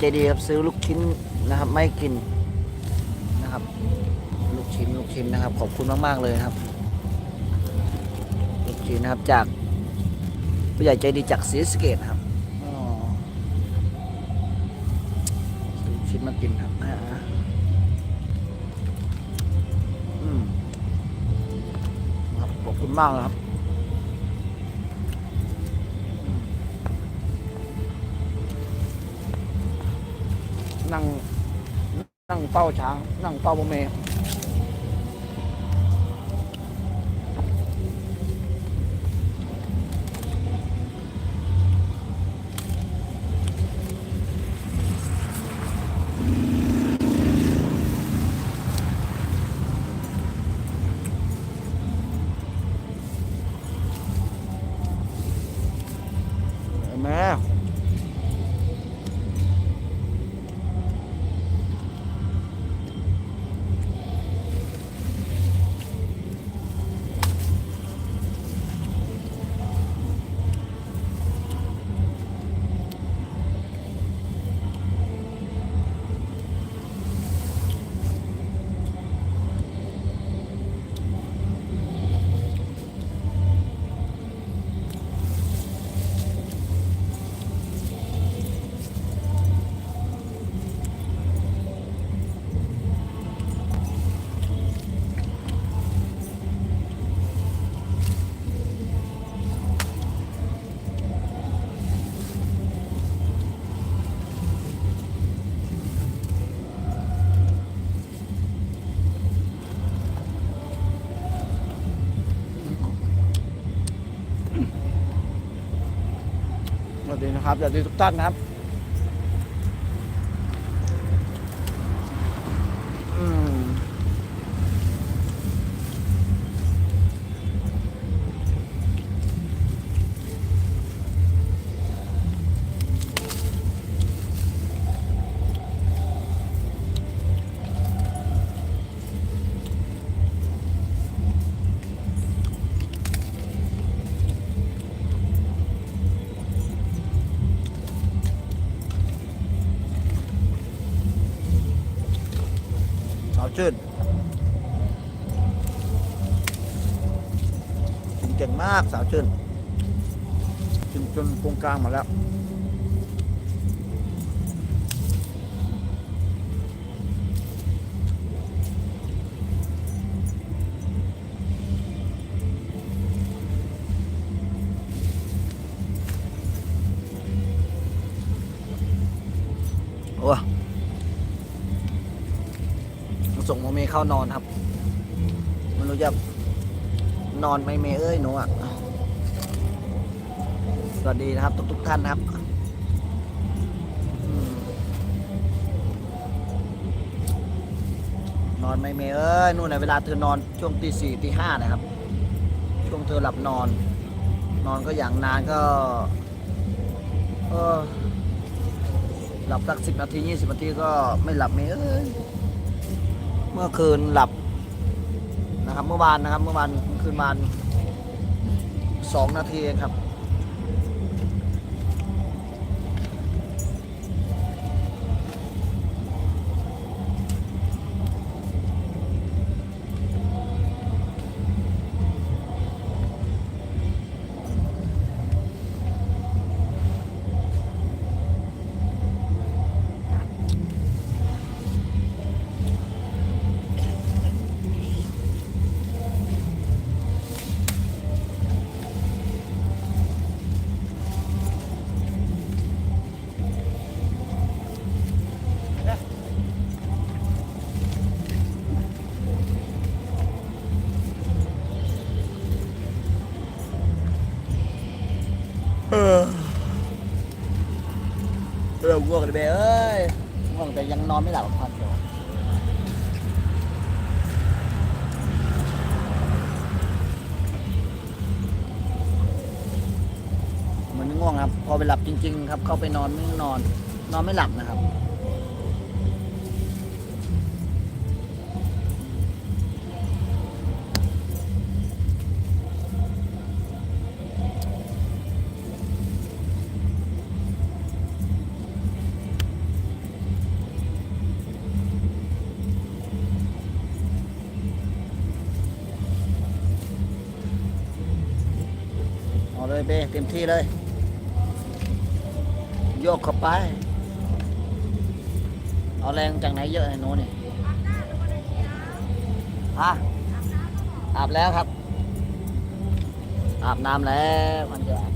ใจดีครับซื้อลูกชิ้นนะครับ ไม่กินนะครับ ลูกชิ้นลูกชิ้นนะครับ ขอบคุณมาก ๆ เลยครับ ลูกชิ้นนะครับจากผู้ใหญ่ใจดีจากศรีสเกตครับซื้อลูกชิ้นมากินครับอืมครับขอบคุณมากเลยครับ นั่งนั่งเป้าช้าง นั่งเป้าโมเม นะครับสวัสดีทุกท่านนะครับ ชื่นกินเก่งมากสาวชื่นกินจนปรุงกลางมาแล้ว เข้านอนครับไมันรู้จะนอนไหมเมเอ้ยหนูอะสวัสดีนะครับ ทุกทุกๆท่านครับอนอนไหมเมเอ้ยนู่นนะเวลาเธอนอนช่วงตีสี่ตีห้านะครับ ช่วงเธอหลับนอน นอนก็อย่างนานก็หลับสักสิบนาทียี่สิบนาทีก็ไม่หลับเมเอ้ย เมื่อคืนหลับนะครับ เมื่อวานนะครับ เมื่อวานคืนวานสองนาทีเองครับ ริ่มง่วงเลยเบ้เอ้ยง่วงแต่ยังนอนไม่หลับพันเดียวเหมือนง่วงครับ พอไปหลับจริง ๆ ครับ เข้าไปนอนไม่นอน นอนไม่หลับนะครับ เลยเบเต็มที่เลย โยกเข้าไป เอาแรงจากไหนเยอะไอ้หนูนี่ฮะอาบแล้วครับ อาบน้ำแล้วมันจะอาบ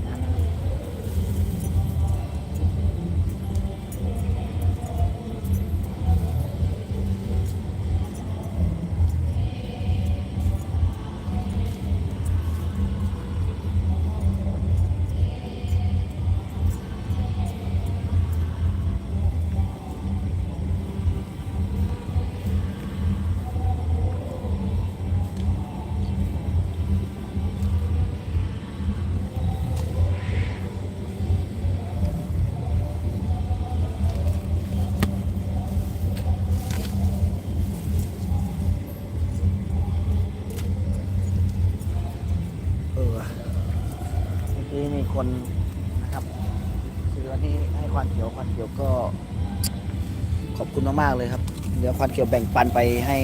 มากๆเลยครับ เดี๋ยวควันเขียวแบ่งปันไปให้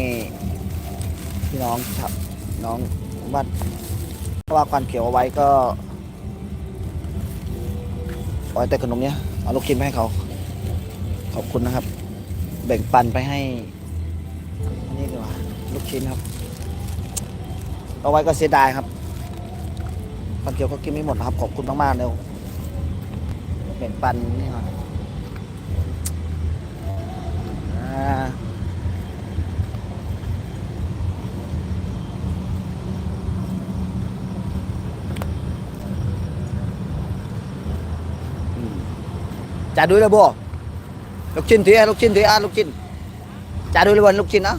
พี่น้องครับน้องบ้านเพราะว่าควันเขียวเอาไว้ก็เอาไว้แต่ขนมเนี้ยเอาลูกชิ้นไปให้เขา ขอบคุณนะครับ แบ่งปันไปให้อันนี้ดีกว่าลูกชิ้นครับ เอาไว้ก็เสียดายครับควันเขียวก็กินไม่หมดนะครับ ขอบคุณมากๆเลยแบ่งปันนี่ครับ อ่าอืมจ่าดูเลยบ่ลูกชิ้นทีอะลูกชิ้นทีอะลูกชิ้นจ่าดูเลยบ่ลูกชิ้นนะ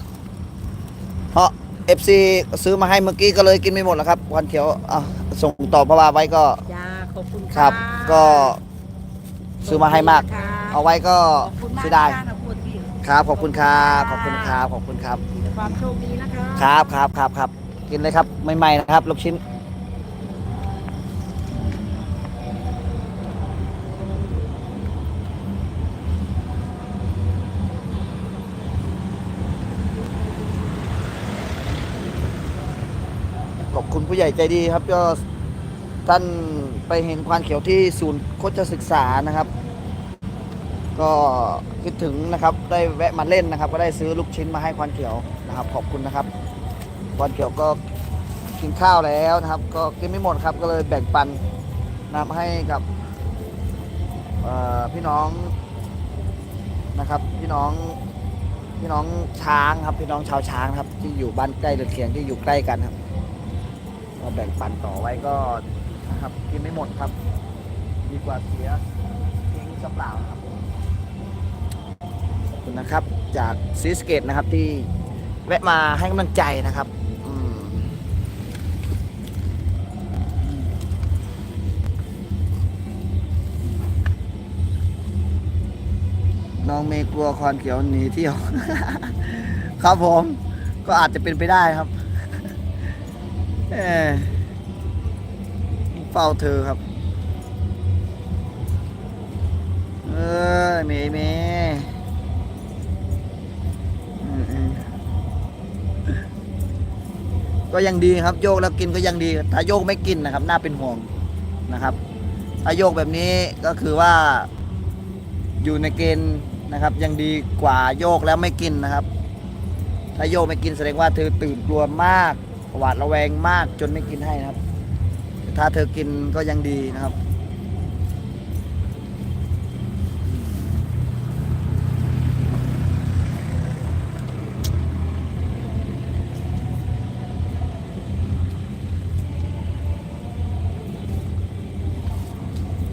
เพราะเอฟซีซื้อมาให้เมื่อกี้ก็เลยกินไม่หมดแล้วครับวันเขียวอะส่งต่อเพราะว่าไว้ก็จ้าขอบคุณครับะก็ซื้อมาให้มากค่ะเอาไว้ก็ขอบคุณมากเสียดาย ค่ะขอบคุณพี่ครับ ขอบคุณครับ ขอบคุณครับ ขอบคุณครับมีแต่ความโชคดีนะคะครับครับครับครับกินเลยครับใหม่ๆนะครับลูกชิ้น ขอบคุณผู้ใหญ่ใจดีครับก็ท่านไปเห็นควานเขียวที่ศูนย์โคชศึกษานะครับ ก็คิดถึงนะครับได้แวะมาเล่นนะครับ ก็ได้ซื้อลูกชิ้นมาให้ควานเขียวนะครับ ขอบคุณนะครับควันเกี่ยวก็กินข้าวแล้วนะครับ ก็กินไม่หมดครับก็เลยแบ่งปันนะครับให้กับพี่น้องนะครับ พี่น้องพี่น้องช้างครับพี่น้องชาวช้างครับที่อยู่บ้านใกล้เรือนเคียงที่อยู่ใกล้กันครับก็แบ่งปันต่อไว้ก็นะครับกินไม่หมดครับ ดีกว่าเสียทิ้งเปล่าครับ คุณนะครับ จากซีสเกตนะครับที่แวะมาให้กำลังใจนะครับน้องเมกลัวคอนเขียวหนีเที่ยว ครับผมก็อาจจะเป็นไปได้ครับเออเฝ้าเธอครับ เออเมย์เมย์อืมอืม ก็ยังดีครับ โยกแล้วกินก็ยังดี ถ้าโยกไม่กินนะครับ น่าเป็นห่วงนะครับ ถ้าโยกแบบนี้ก็คือว่า อยู่ในเกณฑ์นะครับ ยังดีกว่าโยกแล้วไม่กินนะครับ ถ้าโยกไม่กินแสดงว่าเธอตื่นกลัวมากหวาดระแวงมากจนไม่กินให้นะครับ ถ้าเธอกินก็ยังดีนะครับ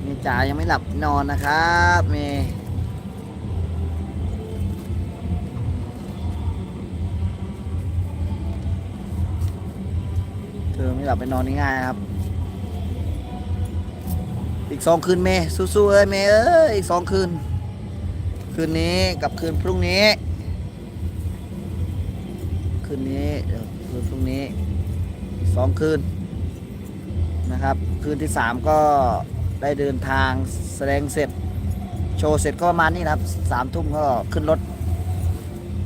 เม จ๋ายังไม่หลับนอนนะครับเมเธอไม่หลับไปนอนง่ายๆครับ อีกสองคืนเมสู้ๆเอ้ยเมเอ้ยอีกสองคืน คืนนี้กับคืนพรุ่งนี้ คืนนี้เดี๋ยวคืนพรุ่งนี้สองคืนนะครับ คืนที่สามก็ ได้เดินทางแสดงเสร็จ โชว์เสร็จก็ประมาณนี้นะครับสามทุ่มก็ขึ้นรถ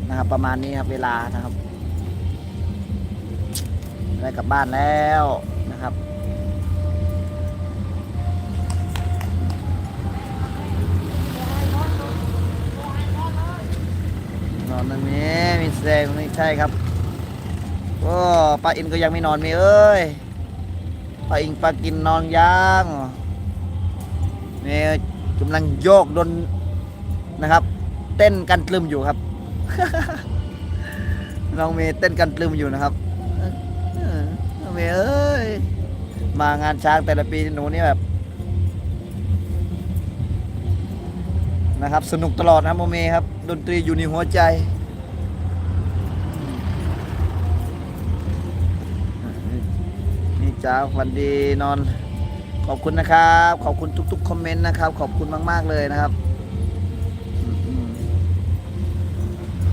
นะครับประมาณนี้ครับเวลานะครับ ได้กลับบ้านแล้วนะครับนอนตรงนี้มีแสดงตรงนี้ใช่ครับโอ้ปลาอินก็ยังไม่นอนมีเอ้ยปลาอินปลากินนอนยัง เนี่กำลังโยกดนนะครับ เต้นกันตลึมอยู่ครับ น้องเมย์เต้นกันตลึมอยู่นะครับเออน้องเมย์เอ้ยมางานช้างแต่ละปีหนูนี่แบบนะครับ สนุกตลอดนะครับโมเมครับ ดนตรีอยู่ในหัวใจนี่จ้าวันดีนอน ขอบคุณนะครับ ขอบคุณทุก ๆ คอมเมนต์นะครับ ขอบคุณมาก ๆ เลยนะครับ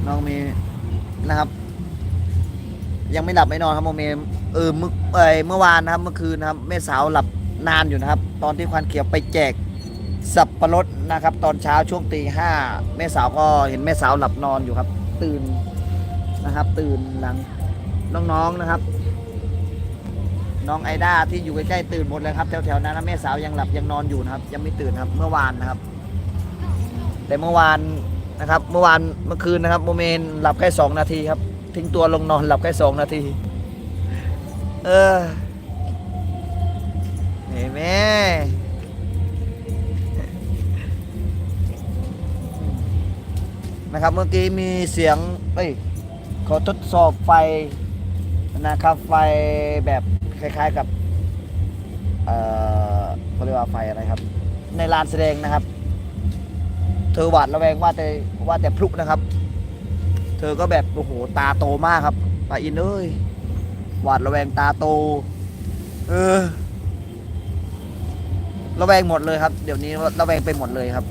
น้องมีนะครับ ยังไม่หลับไม่นอนครับโมเมเออเมื่อเอยเมื่อวานนะครับ เมื่อคืนนะครับแม่สาวหลับนานอยู่นะครับ ตอนที่ควันเขียวไปแจกสับปะรดนะครับ ตอนเช้าช่วงตีห้าแม่สาวก็เห็นแม่สาวหลับนอนอยู่ครับ ตื่นนะครับ ตื่นหลังน้องๆนะครับ น้องไอด้าที่อยู่ใกล้ๆตื่นหมดเลยครับแถวๆนั้นนะแม่สาวยังหลับยังนอนอยู่นะครับ ยังไม่ตื่นครับเมื่อวานนะครับ แต่เมื่อวานนะครับ เมื่อวานเมื่อคืนนะครับโมเมนหลับแค่สองนาทีครับ ทิ้งตัวลงนอนหลับแค่สองนาที เออเห็นไหมนะครับเมื่อกี้มีเสียงเอ้ยขอทดสอบไฟนะครับไฟแบบ คล้ายๆกับเอ่อเขาเรียกว่าไฟอะไรครับ ในลานแสดงนะครับ เธอหวาดระแวงว่าแต่ว่าแต่พลุนะครับ เธอก็แบบโอ้โหตาโตมากครับปาอินเอ้ยหวาดระแวงตาโต เออ ระแวงหมดเลยครับ เดี๋ยวนี้ระแวงไปหมดเลยครับ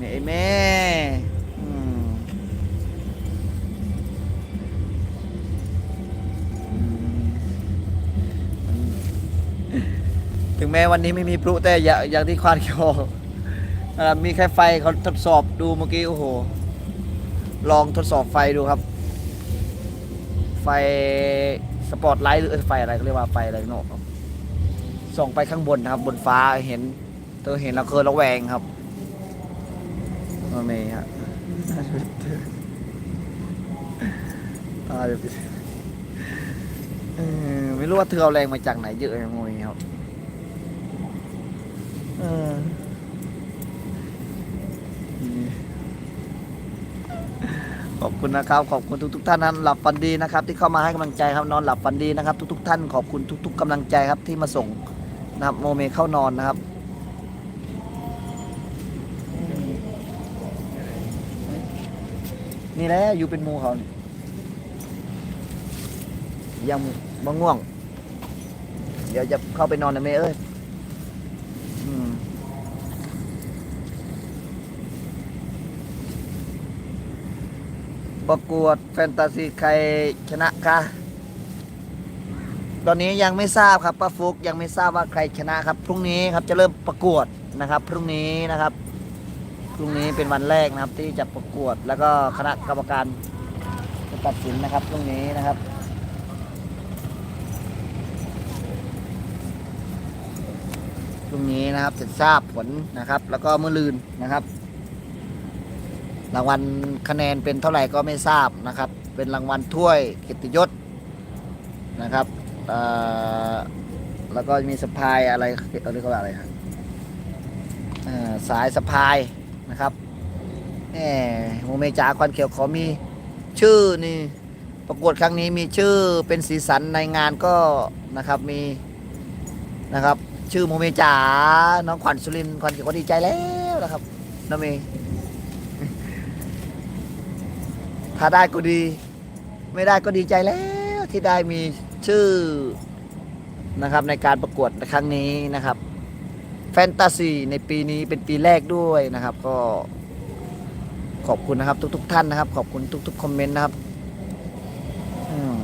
นี่ไอ้แม่ ถึงแม้วันนี้ไม่มีพลุแต่อย่าอย่างที่ควานเขียวบอมีแค่ไฟเขาทดสอบดูเมื่อกี้โอ้โห ลองทดสอบไฟดูครับ ไฟสปอตไลท์หรือไฟอะไรเขาเรียกว่าไฟอะไรเนอะส่องไปข้างบนนะครับ บนฟ้าเห็นเธอเห็นแล้วเคยระแวงครับโอเมย์ฮะตายไปไม่รู้ว่าเธอเอาแรงมาจากไหนเยอะนะโมยครับ เออขอบคุณนะครับ ขอบคุณทุก ๆ ท่านนั้นหลับฝันดีนะครับ ที่เข้ามาให้กำลังใจครับนอนหลับฝันดีนะครับ ทุก ๆ ท่านขอบคุณทุก ๆกำลังใจครับที่มาส่งนะครับโมเมเข้านอนนะครับนี่แหละอยู่เป็นมูเขานี่ยังบ่ง่วง เดี๋ยวจะเข้าไปนอนนะเมย์เอ้ยอืม ประกวดแฟนตาซีใครชนะคะตอนนี้ยังไม่ทราบครับป้าฟุกยังไม่ทราบว่าใครชนะครับ พรุ่งนี้ครับจะเริ่มประกวดนะครับ พรุ่งนี้นะครับ พรุ่งนี้เป็นวันแรกนะครับที่จะประกวดแล้วก็คณะกรรมการจะตัดสินนะครับพรุ่งนี้นะครับพรุ่งนี้นะครับจะทราบผลนะครับ แล้วก็เมื่อลืนนะครับ รางวัลคะแนนเป็นเท่าไหร่ก็ไม่ทราบนะครับ เป็นรางวัลถ้วยเกียรติยศนะครับแล้วก็มีสะพายอะไรเรียกว่าอะไรครับสายสะพายนะครับแหมโมเมจ่าควันเขียวขอมีชื่อนี่ประกวดครั้งนี้มีชื่อเป็นสีสันในงานก็นะครับมีนะครับ ชื่อโมเมจ่าน้องขวัญสุรินขวัญเขียวก็ดีใจแล้วนะครับน้องเมย์ ถ้าได้ก็ดี ไม่ได้ก็ดีใจแล้วที่ได้มีชื่อนะครับในการประกวดในครั้งนี้นะครับ แฟนตาซีในปีนี้เป็นปีแรกด้วยนะครับ ก็ขอบคุณนะครับทุกๆท่านนะครับ ขอบคุณทุก ๆ คอมเมนต์นะครับอืม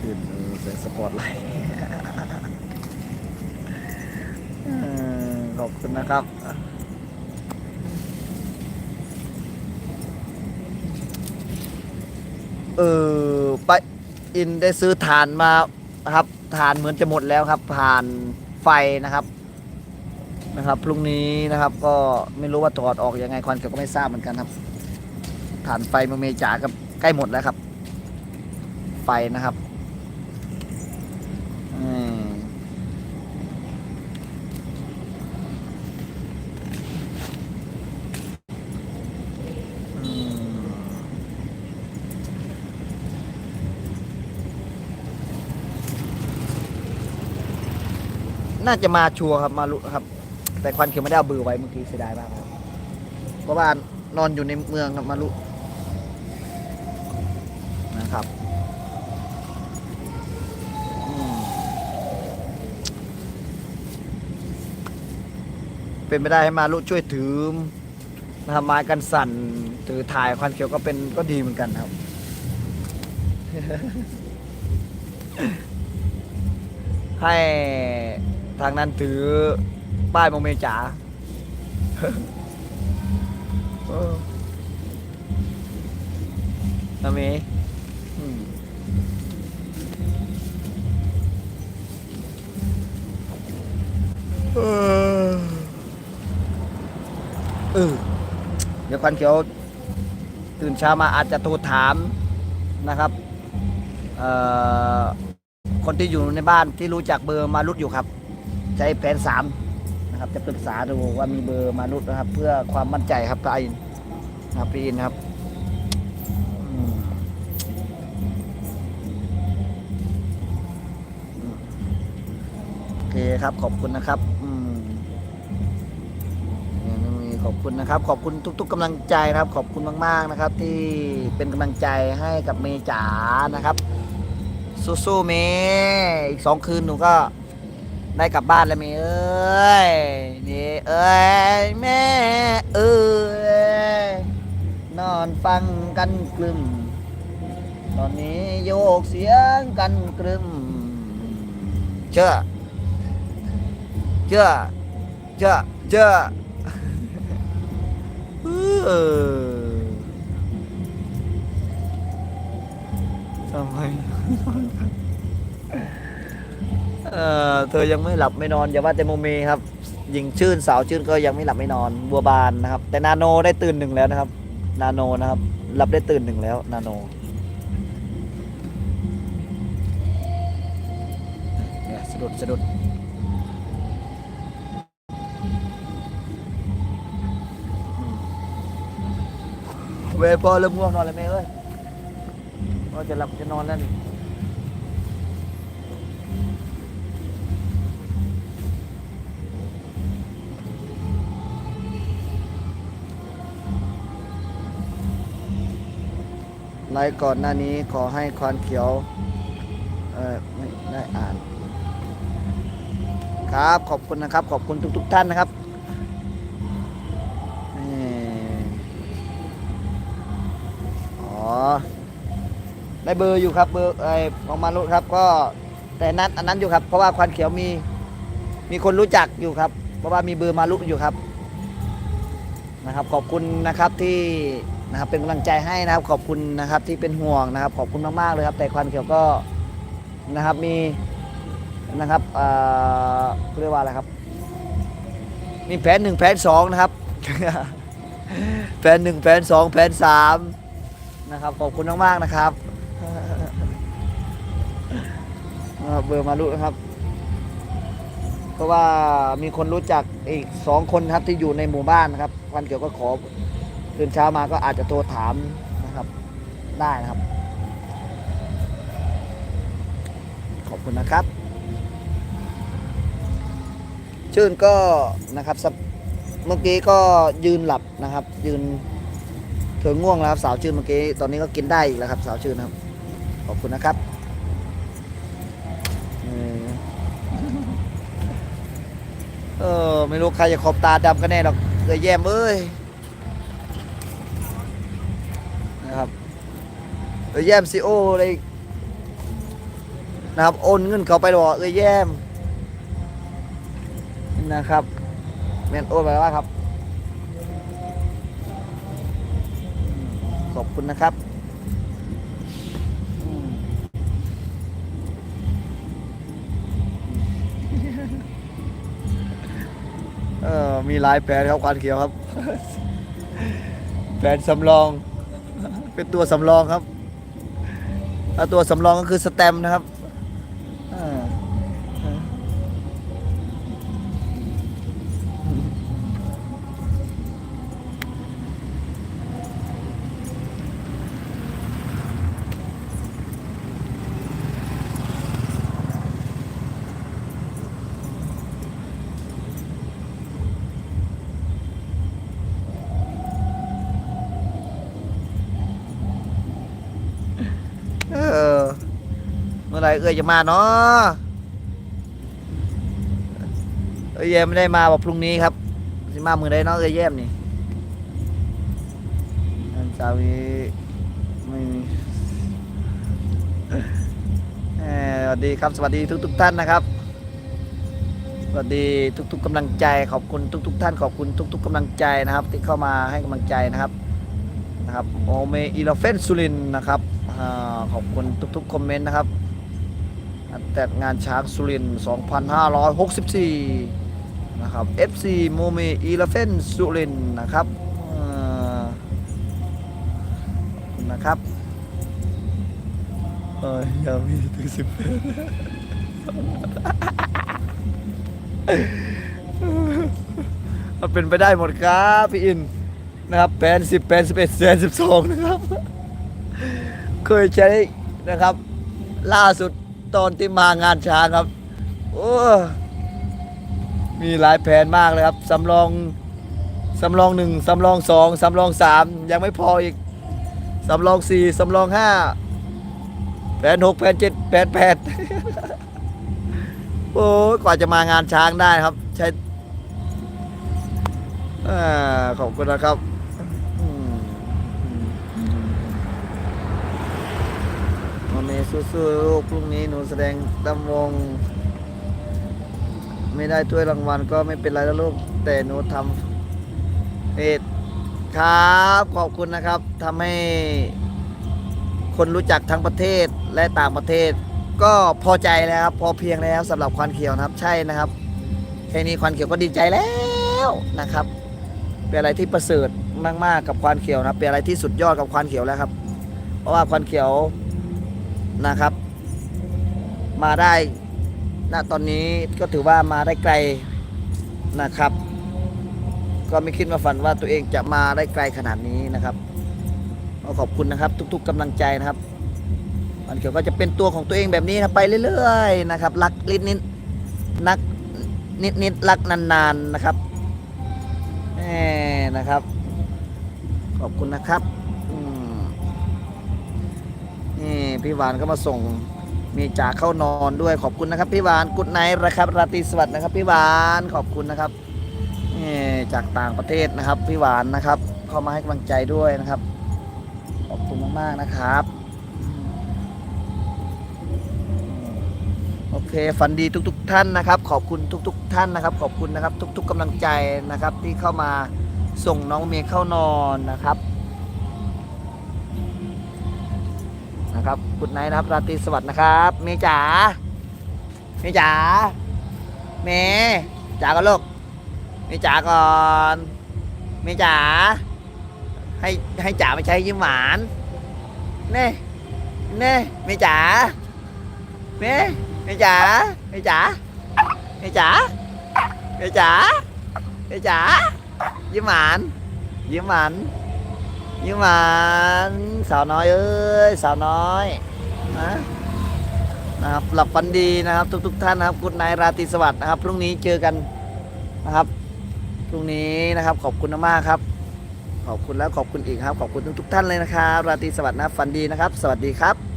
ขึ้นเสียงสปอร์ตไลท์ขอบคุณนะครับ เออไปอินได้ซื้อฐานมานะครับฐานเหมือนจะหมดแล้วครับผ่านไฟนะครับนะครับพรุ่งนี้นะครับก็ไม่รู้ว่าถอดออกยังไงควันเขียวก็ไม่ทราบเหมือนกันครับฐานไฟเมืองเมจ่าก็ใกล้หมดแล้วครับ ไฟนะครับ น่าจะมาชัวร์ครับมาลุครับ แต่ควันเขียวไม่ได้เอาเบอร์ไว้เมื่อกี้เสียดายมากครับเพราะว่านอนอยู่ในเมืองครับมาลุนะครับเป็นไปได้ให้มาลุช่วยถือนะครับไม้กันสั่นถือถ่ายควันเขียวก็เป็นก็ดีเหมือนกันครับ ให้ ทางนั้นถือป้ายโมเมจ๋าเออนะเมอืมเออเดี๋ยวควันเขียว ตื่นเช้ามาอาจจะโทรถามนะครับคนที่อยู่ในบ้านที่รู้จักเบอร์มารุดอยู่ครับ ใช้แผนสามนะครับจะปรึกษาดูว่ามีเบอร์มารุดนะครับ เพื่อความมั่นใจครับพี่อินนะครับพี่อินครับโอเคครับขอบคุณนะครับอืมเนี่ขอบคุณนะครับ ขอบคุณทุก ๆกำลังใจนะครับ ขอบคุณมาก ๆ นะครับ ที่เป็นกำลังใจให้กับเมย์จ๋านะครับสู้ๆเมย์อีกสองคืนหนูก็ ได้กลับบ้านแล้วมย์เอ้ยนี่เอ้ยแม่เอ้ยนอนฟังกันกลึมตอนนี้โยกเสียงกันกลึมเชื่อเชื่อเชื่อเชื่อ เธอยังไม่หลับไม่นอนอย่าว่าแต่โมเมครับหญิงชื่นสาวชื่นก็ยังไม่หลับไม่นอนบัวบานนะครับ แต่นาโนได้ตื่นหนึ่งแล้วนะครับ นาโนนะครับหลับได้ตื่นหนึ่งแล้วนาโนเนี่ยสะดุดสะดุดเวพอเริ่มง่วงนอนแล้วไหมเอ้ยว่าจะหลับจะนอนแล้วนี่ ไลฟ์ก่อนหน้านี้ขอให้ควานเขียว เออไม่ได้อ่าน ครับขอบคุณนะครับ ขอบคุณทุก ๆ ท่านนะครับนี่อ๋อได้เบอร์อยู่ครับเบอร์ไอ้ของมารุครับ ก็แต่นั้นอันนั้นอยู่ครับ เพราะว่าควานเขียวมีมีคนรู้จักอยู่ครับ เพราะว่ามีเบอร์มารุอยู่ครับนะครับ ขอบคุณนะครับที่ นะครับเป็นกำลังใจให้นะครับขอบคุณนะครับที่เป็นห่วงนะครับขอบคุณมากๆเลยครับ แต่ควันเขียวก็นะครับมีนะครับเอ่อเรียกว่าอะไรครับ มีแผนหนึ่งแผนสองนะครับ แผนหนึ่งแผนสองแผนสามนะครับขอบคุณมากๆนะครับนะครับเบอร์มารุนะครับ เพราะว่ามีคนรู้จักอีกสองคนครับที่อยู่ในหมู่บ้านนะครับวันเกี่ยวก็ขอ ตื่นเช้ามาก็อาจจะโทรถามนะครับได้นะครับ ขอบคุณนะครับ ชื่นก็นะครับเมื่อกี้ก็ยืนหลับนะครับ ยืนเธอง่วงแล้วครับสาวชื่นเมื่อกี้ตอนนี้ก็กินได้อีกแล้วครับ สาวชื่นครับ ขอบคุณนะครับเออเออไม่รู้ใครจะขอบตาดำกันแน่หรอกเลยแย่มเอ้ยนะครับ เลยแยมซีโอเลยนะครับโอนเงินเขาไปหรอกเลยแยมนะครับเมนโอนไปแล้วครับ ขอบคุณนะครับเออมีหลายแผนครับควานเขียวครับ แผนสำรอง เป็นตัวสำรองครับ ตัวสำรองก็คือสแตมนะครับอ่าเออเมื่อไรเอ้ยจะมาเนาะเอ้ยแย้มไม่ได้มาบอกพรุ่งนี้ครับสิมามือใดเนาะเอ้ยแย้มนี่อันเสาร์นี้ไม่มีเอ่อสวัสดีครับสวัสดีทุกทุกๆท่านนะครับสวัสดีทุก ๆกำลังใจขอบคุณทุก ๆ ท่านขอบคุณทุก ๆกำลังใจนะครับ ที่เข้ามาให้กำลังใจนะครับนะครับโอเมอีลเฟนสุรินนะครับอาขอบคุณทุกๆคอมเมนต์นะครับ แต่งานช้างสุรินทร์2564 นะครับ FC โมเมอีลเฟนสุรินทร์นะครับนะครับ เออยังมีถึงสิบมันเป็นไปได้หมดครับพี่อินนะครับแปนสิบแปนสิบเอ็ดแสนสิบสองนะครับ เคยใช้นะครับ ล่าสุด ตอนที่มางานช้างครับ โอ้มีหลายแผนมากเลยครับสำรองสำรองหนึ่งสำรองสองสำรองสามยังไม่พออีกสำรองสี่สำรองห้าแผนหกแผนเจ็ดแผนแปดโอ้กว่าจะมางานช้างได้ครับ ใช้อ่ขอบคุณนะครับ สู้ๆลูกพรุ่งนี้หนูแสดงดำวง ไม่ได้ถ้วยรางวัลก็ไม่เป็นไรแล้วลูก แต่หนูทำเหตุครับขอบคุณนะครับทำให้คนรู้จักทั้งประเทศและต่างประเทศ ก็พอใจแล้วครับพอเพียงแล้วสำหรับควันเขียวนะครับ ใช่นะครับแค่นี้ควันเขียวก็ดีใจแล้วนะครับ เป็นอะไรที่ประเสริฐมากๆกับควันเขียวนะเป็นอะไรที่สุดยอดกับควันเขียวแล้วครับ เพราะว่าควันเขียว นะครับ มาได้ณตอนนี้ก็ถือว่ามาได้ไกลนะครับ ก็ไม่คิดมาฝันว่าตัวเองจะมาได้ไกลขนาดนี้นะครับก็ขอบคุณนะครับ ทุก ๆกำลังใจนะครับมันเขียวก็จะเป็นตัวของตัวเองแบบนี้ครับไปเรื่อยๆนะครับรักนิดนิดๆนักนิดนิดๆรักนานๆนะครับแหมนะครับ ขอบคุณนะครับ นี่พี่วานก็มาส่งมีจ่าเข้านอนด้วยขอบคุณนะครับ พี่วานกุดไนท์นะครับ ราตรีสวัสดิ์นะครับ พี่วานขอบคุณนะครับนี่จากต่างประเทศนะครับ พี่วานนะครับ เข้ามาให้กำลังใจด้วยนะครับ ขอบคุณมากๆนะครับโอเคฝันดีทุก ๆ ท่านนะครับ ขอบคุณทุก ๆ ท่านนะครับ ขอบคุณนะครับ ทุก ๆกำลังใจนะครับ ที่เข้ามาส่งน้องเมย์เข้านอนนะครับ นะครับกุดไนนะครับ ราตรีสวัสดิ์นะครับ เมจ๋า เมจ๋า เมจ๋าก็ลูก เมจ๋าก่อน เมจ๋า ให้ให้จ๋าไปใช้ยิ้มหวาน เน่เน่เมจ๋า เมย์แม่จ๋าแม่จ๋าแม่จ๋าแม่จ๋าแม่จ๋า ยิ้มหวาน ยิ้มหวาน ยิ้มหวานสาวน้อยเอ้ยสาวน้อยนะนะครับหลับฝันดีนะครับ ทุกๆท่านนะครับคุณนายราตรีสวัสดิ์นะครับพรุ่งนี้เจอกันนะครับพรุ่งนี้นะครับขอบคุณมากครับ ขอบคุณแล้วขอบคุณอีกครับ ขอบคุณทุกๆท่านเลยนะครับ ราตรีสวัสดิ์นะฝันดีนะครับ สวัสดีครับ